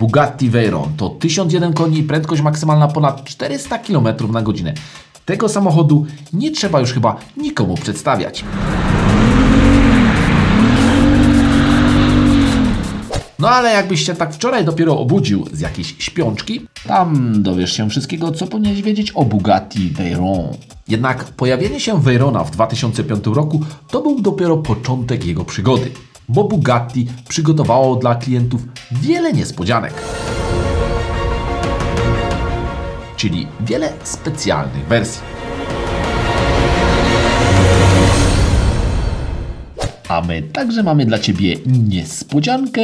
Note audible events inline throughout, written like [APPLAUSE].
Bugatti Veyron to 1001 koni i prędkość maksymalna ponad 400 km na godzinę. Tego samochodu nie trzeba już chyba nikomu przedstawiać. No ale jakbyś się tak wczoraj dopiero obudził z jakiejś śpiączki, tam dowiesz się wszystkiego, co powinieneś wiedzieć o Bugatti Veyron. Jednak pojawienie się Veyrona w 2005 roku to był dopiero początek jego przygody, bo Bugatti przygotowało dla klientów wiele niespodzianek. Czyli wiele specjalnych wersji. A my także mamy dla Ciebie niespodziankę.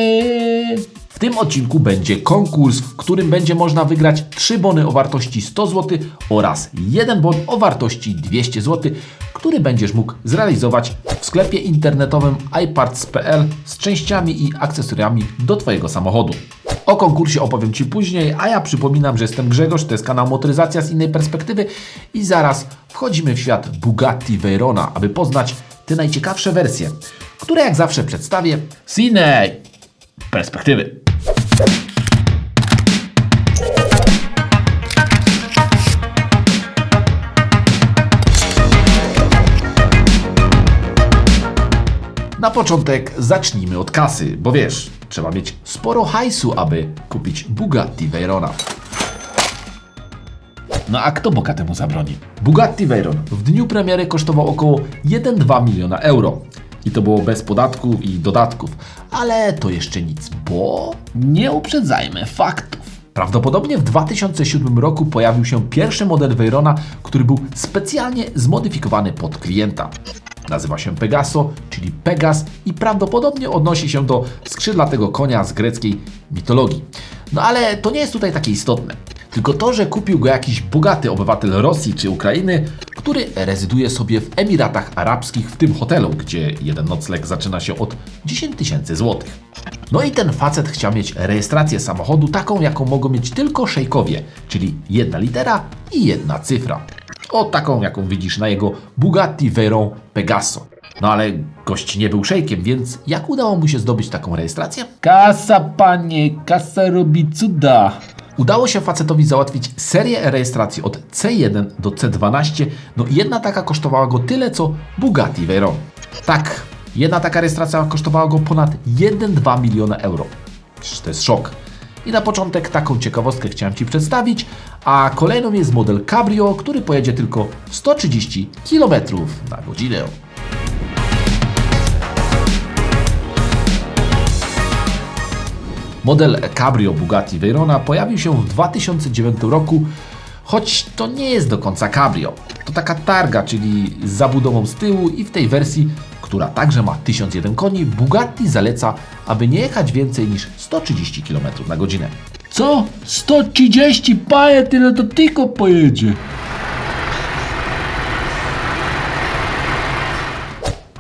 W tym odcinku będzie konkurs, w którym będzie można wygrać 3 bony o wartości 100 zł oraz jeden bon o wartości 200 zł, który będziesz mógł zrealizować w sklepie internetowym iParts.pl z częściami i akcesoriami do Twojego samochodu. O konkursie opowiem Ci później, a ja przypominam, że jestem Grzegorz, to jest kanał Motoryzacja z innej perspektywy i zaraz wchodzimy w świat Bugatti Veyrona, aby poznać te najciekawsze wersje, które jak zawsze przedstawię z innej perspektywy. Na początek zacznijmy od kasy, bo wiesz, trzeba mieć sporo hajsu, aby kupić Bugatti Veyrona. No a kto bogatemu zabroni? Bugatti Veyron w dniu premiery kosztował około 1,2 miliona euro. I to było bez podatków i dodatków. Ale to jeszcze nic, bo nie uprzedzajmy faktów. Prawdopodobnie w 2007 roku pojawił się pierwszy model Veyrona, który był specjalnie zmodyfikowany pod klienta. Nazywa się Pegaso, czyli Pegas i prawdopodobnie odnosi się do skrzydlatego konia z greckiej mitologii. No ale to nie jest tutaj takie istotne. Tylko to, że kupił go jakiś bogaty obywatel Rosji czy Ukrainy, który rezyduje sobie w Emiratach Arabskich w tym hotelu, gdzie jeden nocleg zaczyna się od 10 tysięcy złotych. No i ten facet chciał mieć rejestrację samochodu taką, jaką mogą mieć tylko szejkowie, czyli jedna litera i jedna cyfra. O taką, jaką widzisz na jego Bugatti Veyron Pegaso. No ale gość nie był szejkiem, więc jak udało mu się zdobyć taką rejestrację? Kasa, panie, kasa robi cuda. Udało się facetowi załatwić serię rejestracji od C1 do C12. No i jedna taka kosztowała go tyle co Bugatti Veyron. Tak, jedna taka rejestracja kosztowała go ponad 1,2 miliona euro. Przecież to jest szok. I na początek taką ciekawostkę chciałem Ci przedstawić, a kolejną jest model Cabrio, który pojedzie tylko 130 km na godzinę. Model Cabrio Bugatti Veyrona pojawił się w 2009 roku, choć to nie jest do końca Cabrio. To taka targa, czyli z zabudową z tyłu i w tej wersji, która także ma 1001 koni, Bugatti zaleca, aby nie jechać więcej niż 130 km na godzinę. Co? 130 paje, tyle to tylko pojedzie.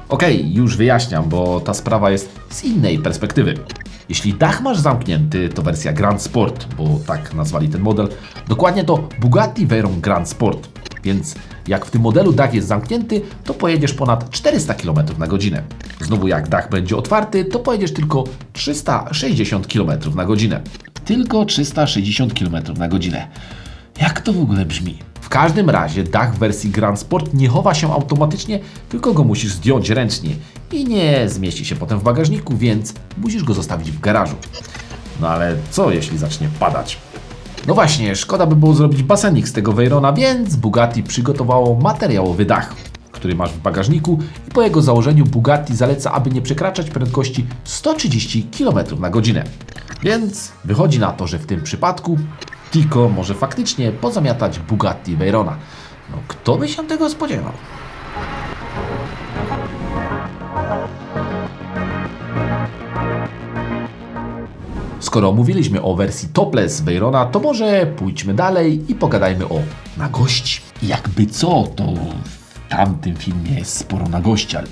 Okej, już wyjaśniam, bo ta sprawa jest z innej perspektywy. Jeśli dach masz zamknięty, to wersja Grand Sport, bo tak nazwali ten model. Dokładnie to Bugatti Veyron Grand Sport. Więc jak w tym modelu dach jest zamknięty, to pojedziesz ponad 400 km na godzinę. Znowu jak dach będzie otwarty, to pojedziesz tylko 360 km na godzinę. Tylko 360 km na godzinę. Jak to w ogóle brzmi? W każdym razie dach w wersji Grand Sport nie chowa się automatycznie, tylko go musisz zdjąć ręcznie i nie zmieści się potem w bagażniku, więc musisz go zostawić w garażu. No ale co jeśli zacznie padać? No właśnie, szkoda by było zrobić basenik z tego Veyrona, więc Bugatti przygotowało materiałowy dach, który masz w bagażniku i po jego założeniu Bugatti zaleca, aby nie przekraczać prędkości 130 km na godzinę. Więc wychodzi na to, że w tym przypadku Tico może faktycznie pozamiatać Bugatti Veyrona. No kto by się tego spodziewał? Skoro mówiliśmy o wersji topless Veyrona, to może pójdźmy dalej i pogadajmy o nagości. Jakby co, to w tamtym filmie jest sporo nagości, ale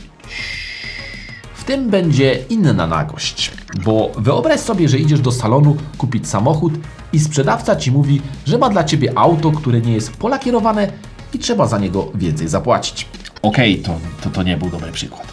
W tym będzie inna nagość, bo wyobraź sobie, że idziesz do salonu kupić samochód i sprzedawca ci mówi, że ma dla ciebie auto, które nie jest polakierowane i trzeba za niego więcej zapłacić. okej, to, to to nie był dobry przykład.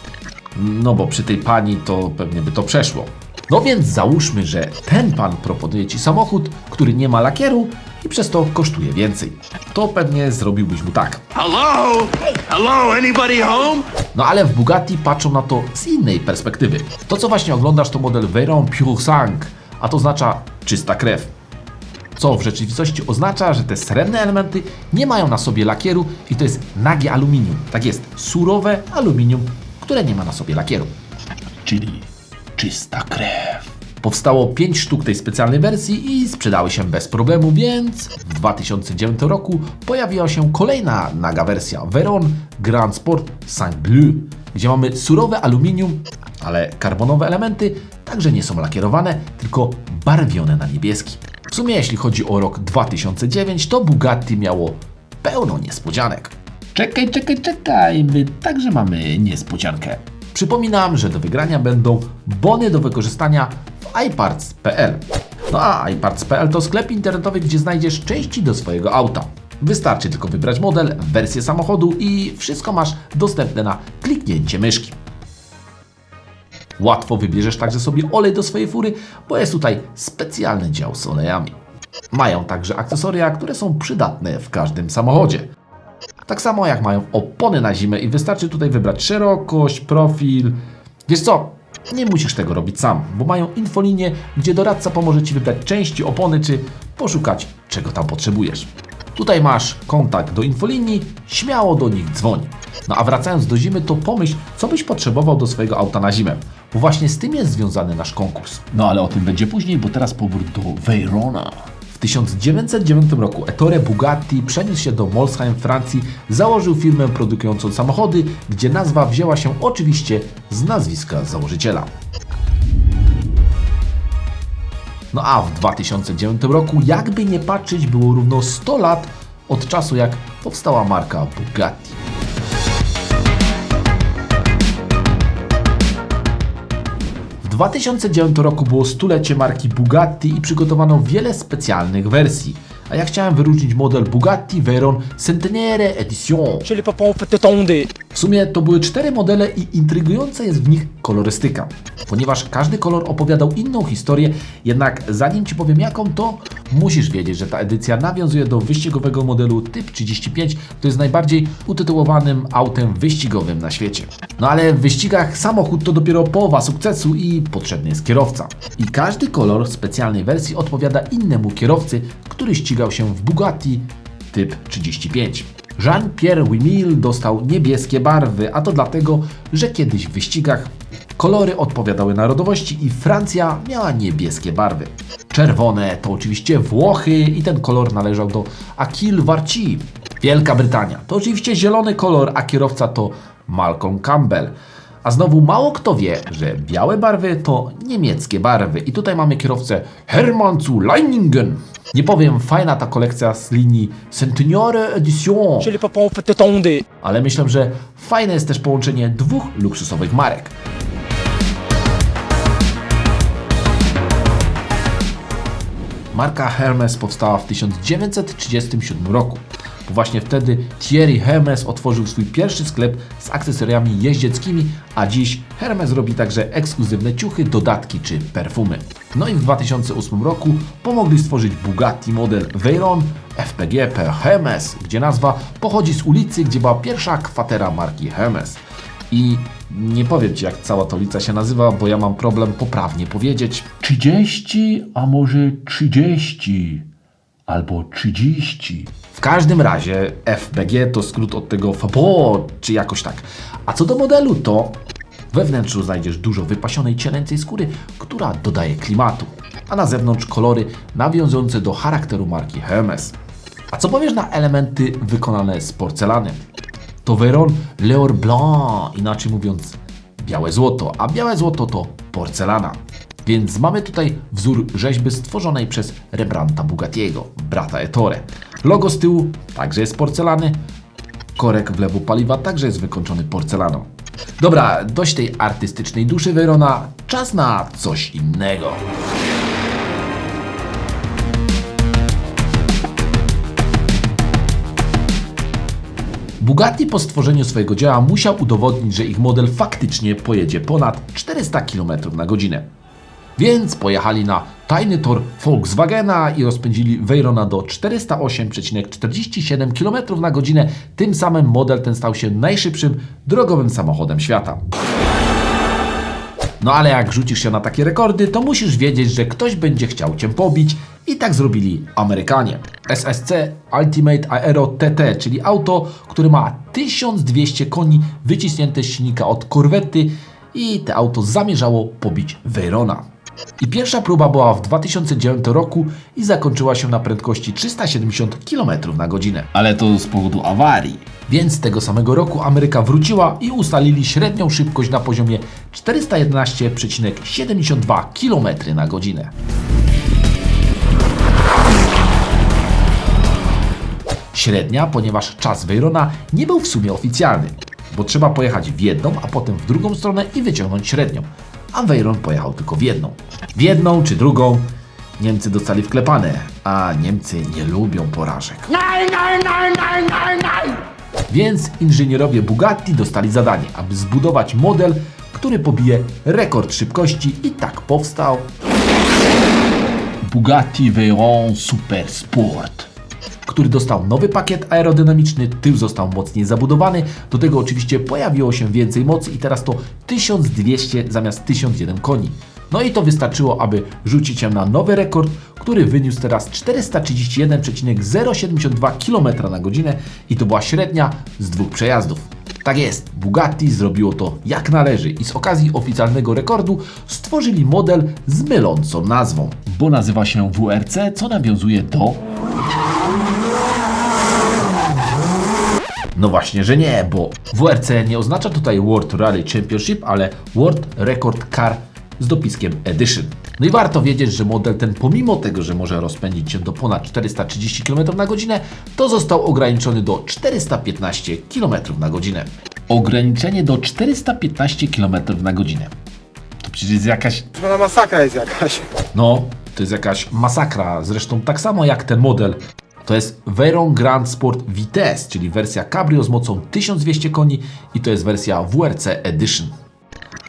No bo przy tej pani to pewnie by to przeszło. No więc załóżmy, że ten pan proponuje ci samochód, który nie ma lakieru i przez to kosztuje więcej. To pewnie zrobiłbyś mu tak. Hello? Hello? Anybody home? No ale w Bugatti patrzą na to z innej perspektywy. To co właśnie oglądasz to model Veyron Pure Sang, a to oznacza czysta krew. Co w rzeczywistości oznacza, że te srebrne elementy nie mają na sobie lakieru i to jest nagie aluminium. Tak jest, surowe aluminium, które nie ma na sobie lakieru. Czyli czysta krew. Powstało 5 sztuk tej specjalnej wersji i sprzedały się bez problemu, więc w 2009 roku pojawiła się kolejna naga wersja Veron Grand Sport Saint Bleu, gdzie mamy surowe aluminium, ale karbonowe elementy także nie są lakierowane, tylko barwione na niebieski. W sumie jeśli chodzi o rok 2009, to Bugatti miało pełno niespodzianek. Czekaj, czekaj, czekaj, my także mamy niespodziankę. Przypominam, że do wygrania będą bony do wykorzystania w iParts.pl. No a iParts.pl to sklep internetowy, gdzie znajdziesz części do swojego auta. Wystarczy tylko wybrać model, wersję samochodu i wszystko masz dostępne na kliknięcie myszki. Łatwo wybierzesz także sobie olej do swojej fury, bo jest tutaj specjalny dział z olejami. Mają także akcesoria, które są przydatne w każdym samochodzie. Tak samo jak mają opony na zimę i wystarczy tutaj wybrać szerokość, profil. Wiesz co? Nie musisz tego robić sam, bo mają infolinię, gdzie doradca pomoże Ci wybrać części opony czy poszukać czego tam potrzebujesz. Tutaj masz kontakt do infolinii, śmiało do nich dzwoń. No a wracając do zimy, to pomyśl, co byś potrzebował do swojego auta na zimę, bo właśnie z tym jest związany nasz konkurs. No ale o tym będzie później, bo teraz powrót do Veyrona. W 1909 roku Ettore Bugatti przeniósł się do Molsheim Francji, założył firmę produkującą samochody, gdzie nazwa wzięła się oczywiście z nazwiska założyciela. No a w 2009 roku, jakby nie patrzeć, było równo 100 lat od czasu jak powstała marka Bugatti. 2009 roku było stulecie marki Bugatti i przygotowano wiele specjalnych wersji. A ja chciałem wyróżnić model Bugatti Veyron Centenaire Edition. Les papas, on fait tonder. W sumie to były cztery modele i intrygująca jest w nich kolorystyka. Ponieważ każdy kolor opowiadał inną historię, jednak zanim Ci powiem jaką, to musisz wiedzieć, że ta edycja nawiązuje do wyścigowego modelu Typ 35, to jest najbardziej utytułowanym autem wyścigowym na świecie. No ale w wyścigach samochód to dopiero połowa sukcesu i potrzebny jest kierowca. I każdy kolor specjalnej wersji odpowiada innemu kierowcy, który ścigał się w Bugatti typ 35. Jean-Pierre Wimille dostał niebieskie barwy, a to dlatego, że kiedyś w wyścigach kolory odpowiadały narodowości i Francja miała niebieskie barwy. Czerwone to oczywiście Włochy i ten kolor należał do Akil Varci. Wielka Brytania to oczywiście zielony kolor, a kierowca to Malcolm Campbell. A znowu mało kto wie, że białe barwy to niemieckie barwy. I tutaj mamy kierowcę Hermann zu Leiningen. Nie powiem, fajna ta kolekcja z linii Centenaire Edition. Fait tonder. Ale myślę, że fajne jest też połączenie dwóch luksusowych marek. Marka Hermes powstała w 1937 roku. Właśnie wtedy Thierry Hermes otworzył swój pierwszy sklep z akcesoriami jeździeckimi, a dziś Hermes robi także ekskluzywne ciuchy, dodatki czy perfumy. No i w 2008 roku pomogli stworzyć Bugatti model Veyron FPG per Hermes, gdzie nazwa pochodzi z ulicy, gdzie była pierwsza kwatera marki Hermes. I nie powiem Ci, jak cała ta ulica się nazywa, bo ja mam problem poprawnie powiedzieć. 30, a może 30, albo 30. W każdym razie FBG to skrót od tego FBO, czy jakoś tak. A co do modelu, to we wnętrzu znajdziesz dużo wypasionej cielęcej skóry, która dodaje klimatu, a na zewnątrz kolory nawiązujące do charakteru marki Hermes. A co powiesz na elementy wykonane z porcelany? To Veron L'Or Blanc, inaczej mówiąc białe złoto, a białe złoto to porcelana. Więc mamy tutaj wzór rzeźby stworzonej przez Rembrandta Bugattiego, brata Ettore. Logo z tyłu także jest porcelany, korek wlewu paliwa także jest wykończony porcelaną. Dobra, dość tej artystycznej duszy Verona, czas na coś innego. Bugatti po stworzeniu swojego dzieła musiał udowodnić, że ich model faktycznie pojedzie ponad 400 km na godzinę. Więc pojechali na tajny tor Volkswagena i rozpędzili Veyrona do 408,47 km na godzinę. Tym samym model ten stał się najszybszym drogowym samochodem świata. No ale jak rzucisz się na takie rekordy, to musisz wiedzieć, że ktoś będzie chciał Cię pobić i tak zrobili Amerykanie. SSC Ultimate Aero TT, czyli auto, które ma 1200 koni wycisnięte z silnika od korwety i te auto zamierzało pobić Veyrona. I pierwsza próba była w 2009 roku i zakończyła się na prędkości 370 km na godzinę. Ale to z powodu awarii. Więc tego samego roku Ameryka wróciła i ustalili średnią szybkość na poziomie 411,72 km na godzinę. Średnia, ponieważ czas Veyrona nie był w sumie oficjalny, bo trzeba pojechać w jedną, a potem w drugą stronę i wyciągnąć średnią. A Veyron pojechał tylko w jedną. W jedną czy drugą Niemcy dostali wklepane, a Niemcy nie lubią porażek. Więc inżynierowie Bugatti dostali zadanie, aby zbudować model, który pobije rekord szybkości i tak powstał Bugatti Veyron Super Sport. Który dostał nowy pakiet aerodynamiczny, tył został mocniej zabudowany, do tego oczywiście pojawiło się więcej mocy i teraz to 1200 zamiast 1001 koni. No i to wystarczyło, aby rzucić się na nowy rekord, który wyniósł teraz 431,072 km na godzinę i to była średnia z dwóch przejazdów. Tak jest, Bugatti zrobiło to jak należy i z okazji oficjalnego rekordu stworzyli model z mylącą nazwą. Bo nazywa się WRC, co nawiązuje do No właśnie, że nie, bo WRC nie oznacza tutaj World Rally Championship, ale World Record Car z dopiskiem Edition. No i warto wiedzieć, że model ten pomimo tego, że może rozpędzić się do ponad 430 km na godzinę, to został ograniczony do 415 km na godzinę. ograniczenie do 415 km na godzinę. To przecież jest jakaś Ona masakra jest jakaś. No, to jest jakaś masakra. Zresztą tak samo jak ten model. To jest Veyron Grand Sport Vitesse, czyli wersja Cabrio z mocą 1200 koni i to jest wersja WRC Edition.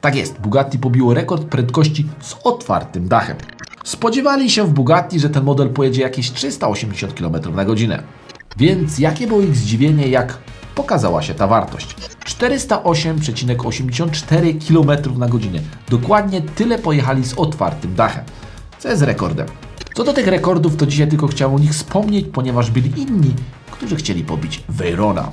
Tak jest, Bugatti pobiło rekord prędkości z otwartym dachem. Spodziewali się w Bugatti, że ten model pojedzie jakieś 380 km na godzinę. Więc jakie było ich zdziwienie, jak pokazała się ta wartość. 408,84 km na godzinę. Dokładnie tyle pojechali z otwartym dachem co jest rekordem. Co do tych rekordów, to dzisiaj tylko chciałem o nich wspomnieć, ponieważ byli inni, którzy chcieli pobić Veyrona.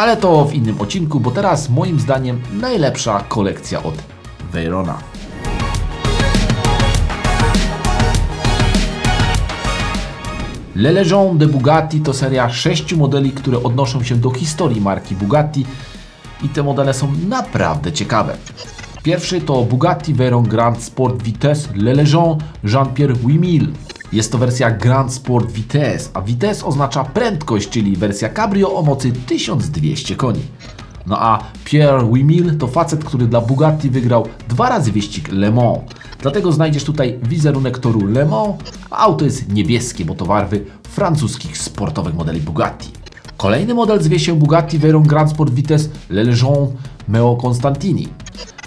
Ale to w innym odcinku, bo teraz moim zdaniem najlepsza kolekcja od Veyrona. Le Legend de Bugatti to seria sześciu modeli, które odnoszą się do historii marki Bugatti i te modele są naprawdę ciekawe. Pierwszy to Bugatti Veyron Grand Sport Vitesse Le Legend Jean-Pierre Wimille. Jest to wersja Grand Sport Vitesse, a Vitesse oznacza prędkość, czyli wersja cabrio o mocy 1200 koni. No a Pierre Wimille to facet, który dla Bugatti wygrał dwa razy wyścig Le Mans. Dlatego znajdziesz tutaj wizerunek toru Le Mans, a auto jest niebieskie, bo to barwy francuskich sportowych modeli Bugatti. Kolejny model zwie się Bugatti Veyron Grand Sport Vitesse Le Legend Meo Constantini.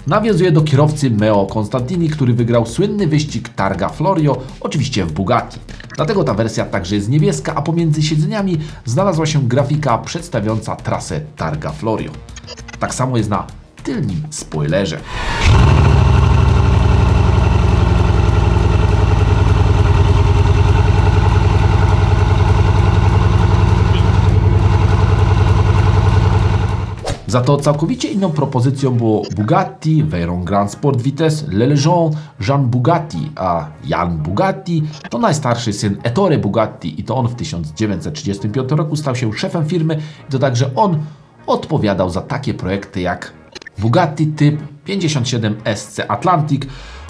Nawiązuje do kierowcy Meo Constantini, który wygrał słynny wyścig Targa Florio, oczywiście w Bugatti. Dlatego ta wersja także jest niebieska, a pomiędzy siedzeniami znalazła się grafika przedstawiająca trasę Targa Florio. Tak samo jest na tylnym spoilerze. Za to całkowicie inną propozycją było Bugatti, Veyron Grand Sport Vitesse, Le Legend, Jean Bugatti, a Jan Bugatti to najstarszy syn Ettore Bugatti i to on w 1935 roku stał się szefem firmy i to także on odpowiadał za takie projekty jak Bugatti typ 57 SC Atlantic,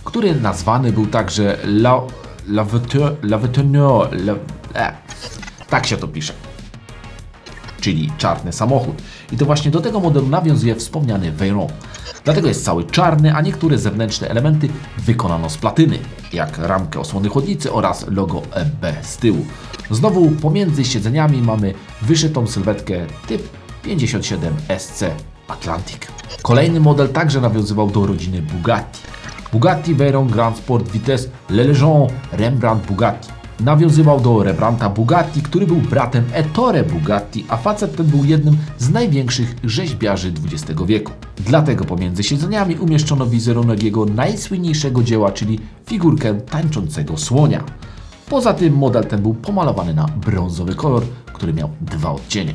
który nazwany był także La, La, Veteur- La Veteneur, La, e, tak się to pisze czyli czarny samochód. I to właśnie do tego modelu nawiązuje wspomniany Veyron. Dlatego jest cały czarny, a niektóre zewnętrzne elementy wykonano z platyny, jak ramkę osłony chodnicy oraz logo EB z tyłu. Znowu pomiędzy siedzeniami mamy wyszytą sylwetkę typ 57 SC Atlantic. Kolejny model także nawiązywał do rodziny Bugatti. Bugatti Veyron Grand Sport Vitesse Le Legend Rembrandt Bugatti. Nawiązywał do Rembrandta Bugatti, który był bratem Ettore Bugatti, a facet ten był jednym z największych rzeźbiarzy XX wieku. Dlatego pomiędzy siedzeniami umieszczono wizerunek jego najsłynniejszego dzieła, czyli figurkę tańczącego słonia. Poza tym model ten był pomalowany na brązowy kolor, który miał dwa odcienie.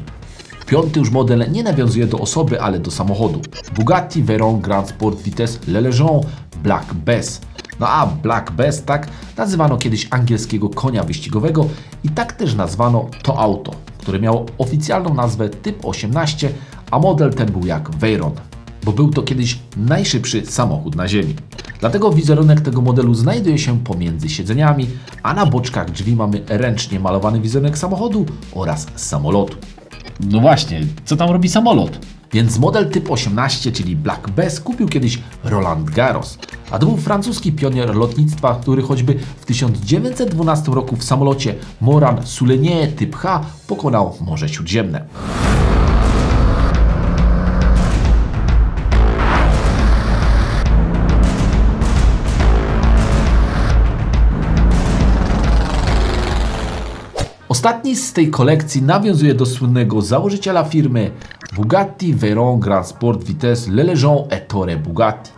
Piąty już model nie nawiązuje do osoby, ale do samochodu. Bugatti Veyron Grand Sport Vitesse Le Legend Black Bass. No a Black Bass tak nazywano kiedyś angielskiego konia wyścigowego i tak też nazwano to auto, które miało oficjalną nazwę Typ 18, a model ten był jak Veyron, bo był to kiedyś najszybszy samochód na ziemi. Dlatego wizerunek tego modelu znajduje się pomiędzy siedzeniami, a na boczkach drzwi mamy ręcznie malowany wizerunek samochodu oraz samolotu. No właśnie, co tam robi samolot? Więc model typ 18, czyli Black Bass, kupił kiedyś Roland Garros. A to był francuski pionier lotnictwa, który choćby w 1912 roku w samolocie Moran Soulenier typ H pokonał Morze Śródziemne. Ostatni z tej kolekcji nawiązuje do słynnego założyciela firmy Bugatti Veyron Grand Sport Vitesse Le Legend Ettore Bugatti.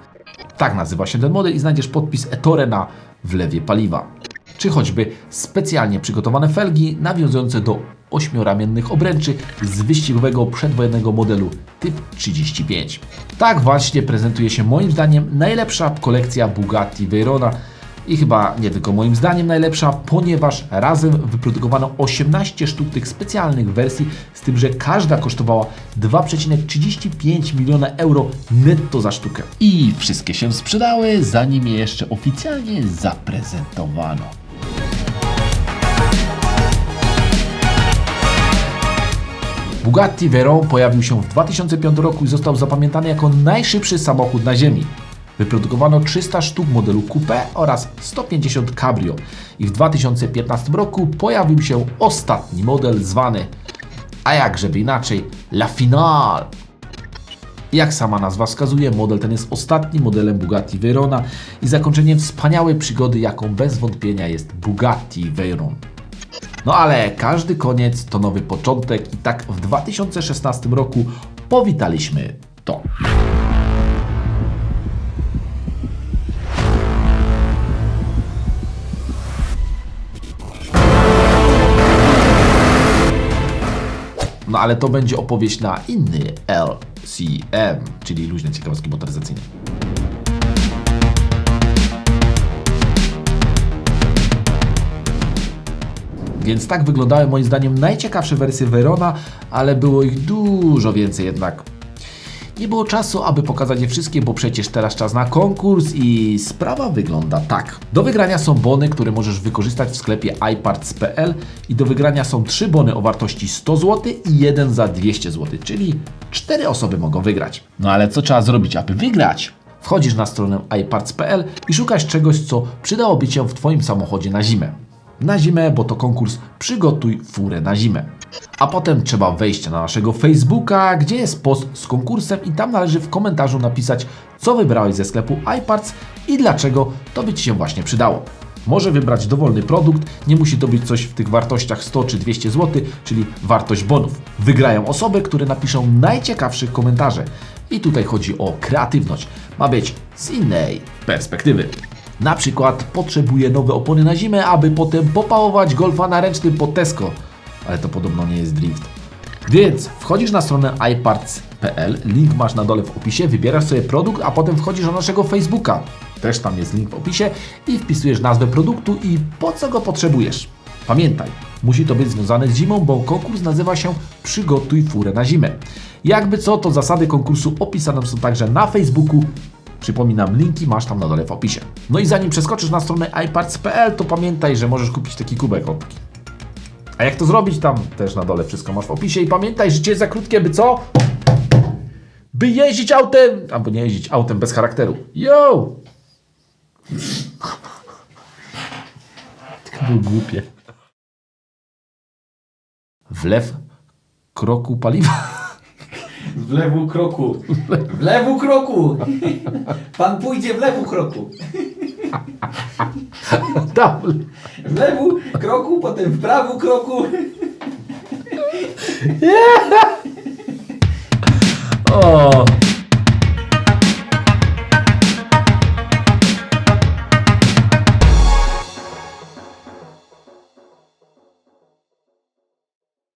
Tak nazywa się ten model i znajdziesz podpis Ettore na wlewie paliwa. Czy choćby specjalnie przygotowane felgi nawiązujące do ośmioramiennych obręczy z wyścigowego przedwojennego modelu typ 35. Tak właśnie prezentuje się moim zdaniem najlepsza kolekcja Bugatti Veyrona i chyba nie tylko moim zdaniem najlepsza, ponieważ razem wyprodukowano 18 sztuk tych specjalnych wersji, z tym, że każda kosztowała 2,35 miliona euro netto za sztukę. I wszystkie się sprzedały, zanim je jeszcze oficjalnie zaprezentowano. Bugatti Veyron pojawił się w 2005 roku i został zapamiętany jako najszybszy samochód na ziemi. Wyprodukowano 300 sztuk modelu Coupe oraz 150 Cabrio i w 2015 roku pojawił się ostatni model zwany, a jakżeby inaczej, La Finale. Jak sama nazwa wskazuje, model ten jest ostatnim modelem Bugatti Veyrona i zakończeniem wspaniałej przygody, jaką bez wątpienia jest Bugatti Veyron. No ale każdy koniec to nowy początek i tak w 2016 roku powitaliśmy to. No ale to będzie opowieść na inny LCM, czyli luźne ciekawostki motoryzacyjne. Więc tak wyglądały moim zdaniem najciekawsze wersje Verona, ale było ich dużo więcej jednak. Nie było czasu, aby pokazać je wszystkie, bo przecież teraz czas na konkurs i sprawa wygląda tak. Do wygrania są bony, które możesz wykorzystać w sklepie iParts.pl i do wygrania są trzy bony o wartości 100 zł i jeden za 200 zł, czyli cztery osoby mogą wygrać. No ale co trzeba zrobić, aby wygrać? Wchodzisz na stronę iParts.pl i szukasz czegoś, co przydałoby Cię w Twoim samochodzie na zimę. Na zimę, bo to konkurs Przygotuj furę na zimę. A potem trzeba wejść na naszego Facebooka, gdzie jest post z konkursem i tam należy w komentarzu napisać, co wybrałeś ze sklepu iParts i dlaczego to by Ci się właśnie przydało. Może wybrać dowolny produkt, nie musi to być coś w tych wartościach 100 czy 200 zł, czyli wartość bonów. Wygrają osoby, które napiszą najciekawsze komentarze. I tutaj chodzi o kreatywność. Ma być z innej perspektywy. Na przykład potrzebuję nowe opony na zimę, aby potem popałować golfa na ręcznym pod Tesco. Ale to podobno nie jest drift. Więc wchodzisz na stronę iParts.pl, link masz na dole w opisie, wybierasz sobie produkt, a potem wchodzisz na naszego Facebooka. Też tam jest link w opisie i wpisujesz nazwę produktu i po co go potrzebujesz. Pamiętaj, musi to być związane z zimą, bo konkurs nazywa się Przygotuj furę na zimę. Jakby co, to zasady konkursu opisane są także na Facebooku. Przypominam, linki masz tam na dole w opisie. No i zanim przeskoczysz na stronę iParts.pl, to pamiętaj, że możesz kupić taki kubek od a jak to zrobić? Tam też na dole wszystko masz w opisie. I pamiętaj, życie jest za krótkie, by co? By jeździć autem! Albo nie jeździć autem bez charakteru. Yo! [LAUGHS] To było głupie. Wlew kroku paliwa. W lewu kroku. W lewu kroku. Pan pójdzie w lewu kroku. Double. W lewu kroku, potem w prawu kroku. O,